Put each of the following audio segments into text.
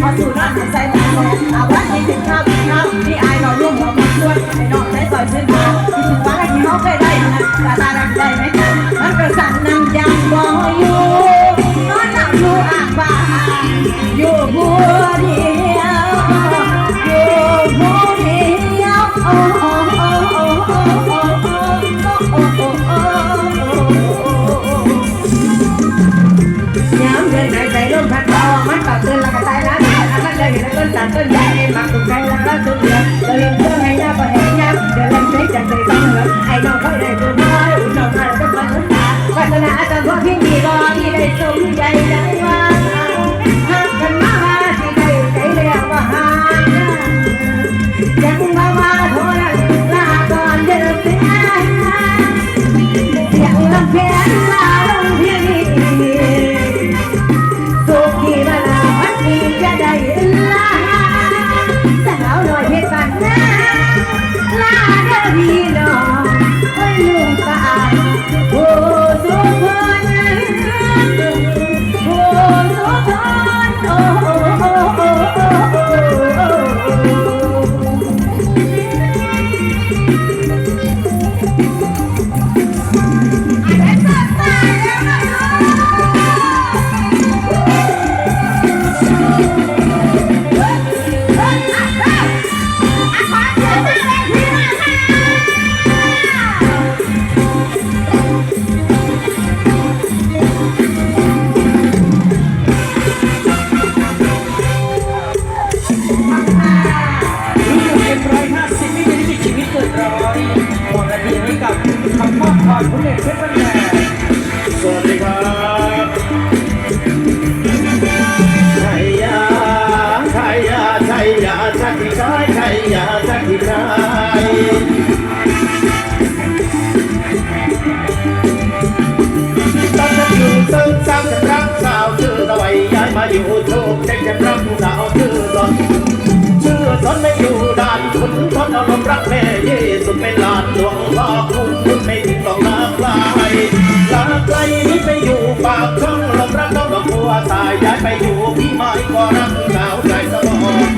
mà dù nó được say mà nó à bắt đi tìm sao tìm sao đi ai nói luôn mà mặc luôn mày nó lấy giỏi trên nào thì chúng ta lại đi hót đây là ta đang đầy mấy thằng bắt sẵn nằm giang bò yêu อยู่ผู้เดียวอยู่ผู้เดียวโอ้โอ้โอ้โอ้โอ้โอ้โอ้โอ้โอ้ยามเดินไหนใส่ลมพัดเบามันก็เตือนแล้วก็ตายนะอันนั้นเลยเห็นแล้วก็ตัดต้นใหญ่มักตุ้งใจแล้วก็ตุ้งใหญู่้โชคเด็กจะรักสาวชื่อตลอนชื่อตอนไม่อยู่ด่านคุณทนอารมณ์รักแม่เยสุดไม่ลานหลวงพ่อคุณคุณไม่ถึงต้องลาไกลลาไกลนี่ไปอยู่ปากช่องลมรักต้องกลัวตายย้ายไปอยู่พี่ไม้ก็รักสาวใจสมอง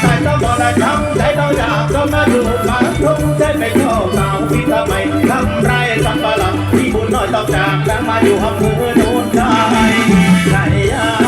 ใจต้องบอกและทำใจต้องอยากต้องมาดูมาทุ่งใจไม่ชอบสาวพี่ทำไมทำไรทำกะหลังพี่บุญน้อยต้องจากแล้วมาอยู่อำเภอโนนได้ใจยา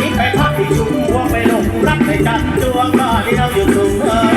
นี้ไปพักที่ชุมพวงไปลงรักในจันทร์ดวงตาที่เราอยู่สูงเออ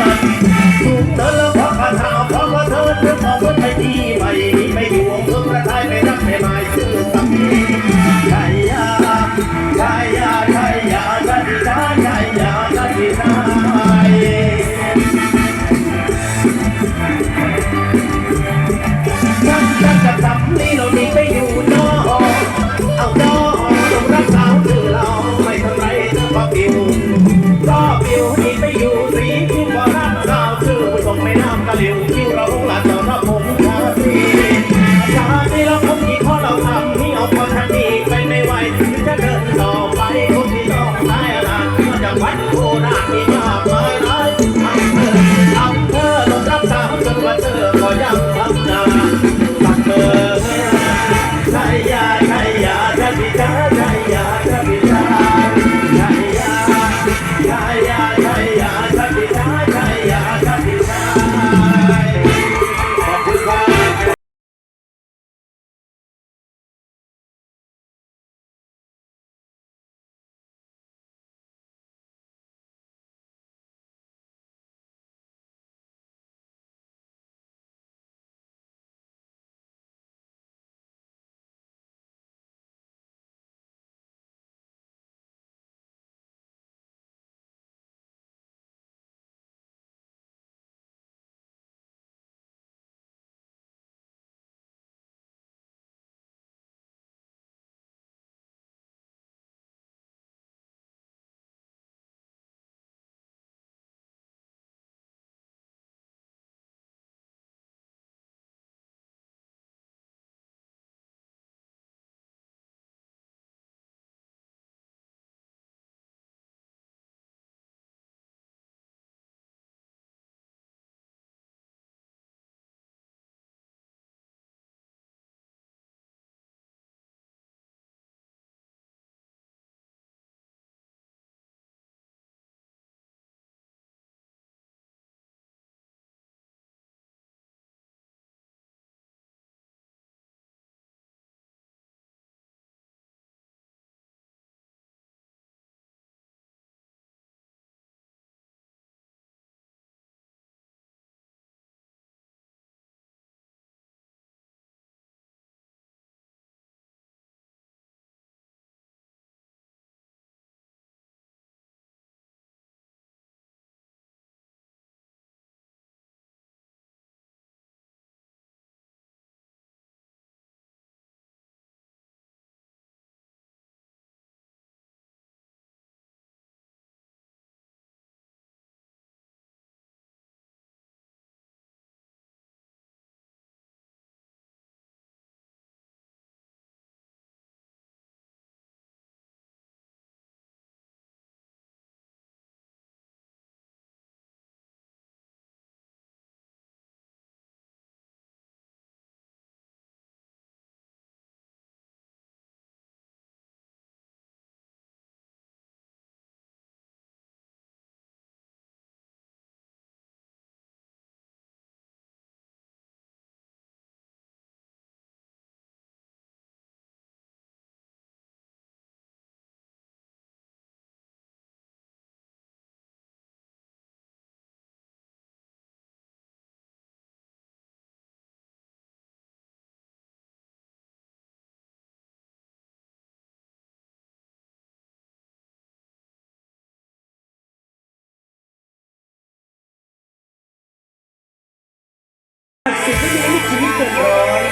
สิ่งที่มีชีวิตเกินร้อย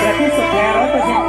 แต่ที่สุดแท้ร้อยเปอร์เซ็นต์